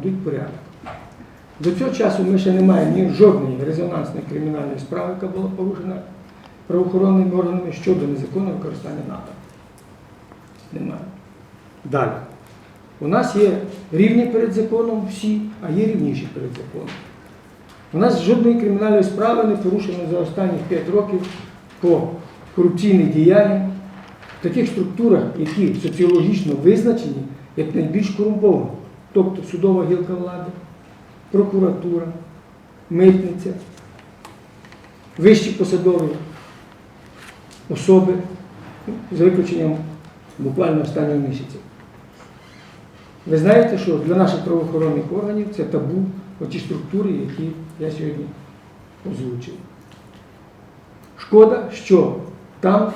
наведуть порядок. До цього часу ми ще не маємо ні жодної резонансної кримінальної справи, яка була порушена правоохоронними органами щодо незаконного використання НАТО. Немає. Далі. У нас є рівні перед законом всі, а є рівніші перед законом. У нас жодної кримінальної справи не порушено за останні 5 років по корупційних діяннях в таких структурах, які соціологічно визначені як найбільш корумповані. Тобто судова гілка влади, прокуратура, митниця, вищі посадові особи, за виключенням буквально останнього місяця. Ви знаєте, що для наших правоохоронних органів це табу оті структури, які я сьогодні озвучив. Шкода, що там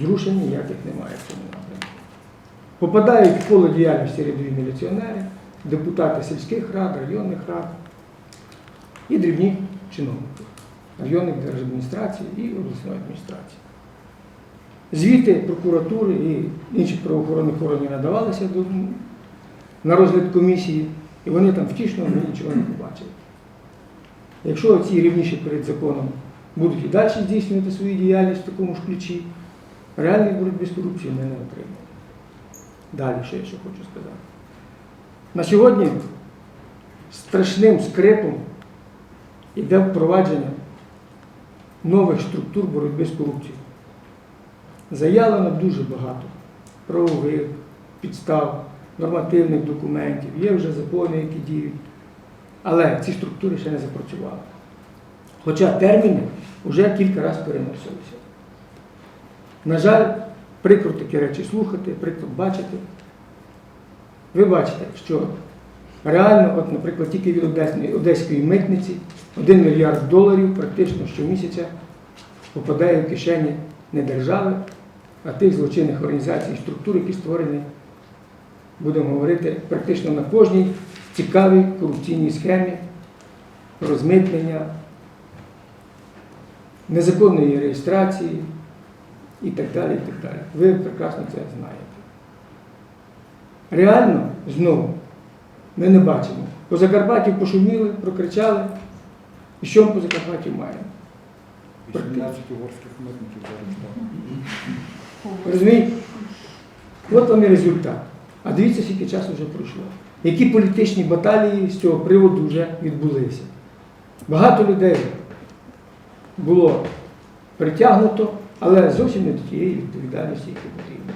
зрушень ніяких немає в цьому напрямку. Попадають в поле діяльності рядові міліціонери, депутати сільських рад, районних рад і дрібні чиновники районних держадміністрацій і обласної адміністрації. Звіти прокуратури і інших правоохоронних органів надавалися до, на розгляд комісії, і вони там втішно ми нічого не побачили. Якщо ці рівніші перед законом будуть і далі здійснювати свою діяльність в такому ж ключі, реальної боротьби з корупцією ми не отримаємо. Далі, що я ще хочу сказати. На сьогодні страшним скрипом іде впровадження нових структур боротьби з корупцією. Заявлено дуже багато правових підстав, нормативних документів, є вже закони, які діють. Але ці структури ще не запрацювали. Хоча терміни вже кілька разів переносилися. На жаль, прикро такі речі слухати, прикро бачити. Ви бачите, що реально, от, наприклад, тільки від Одеської митниці 1 мільярд доларів практично щомісяця попадає в кишені не держави, а тих злочинних організацій структур, які створені, будемо говорити, практично на кожній цікавій корупційній схемі розмитнення, незаконної реєстрації і так далі. і так далі. Ви прекрасно це знаєте. Реально, знову, ми не бачимо. По Закарпаттю пошуміли, прокричали. І що ми по Закарпаттю маємо? 18 угорських митників заарештовано. Розумієте? От вам і результат. А дивіться, скільки часу вже пройшло. Які політичні баталії з цього приводу вже відбулися. Багато людей було притягнуто, але зовсім не до тієї відповідальності, яку потрібно.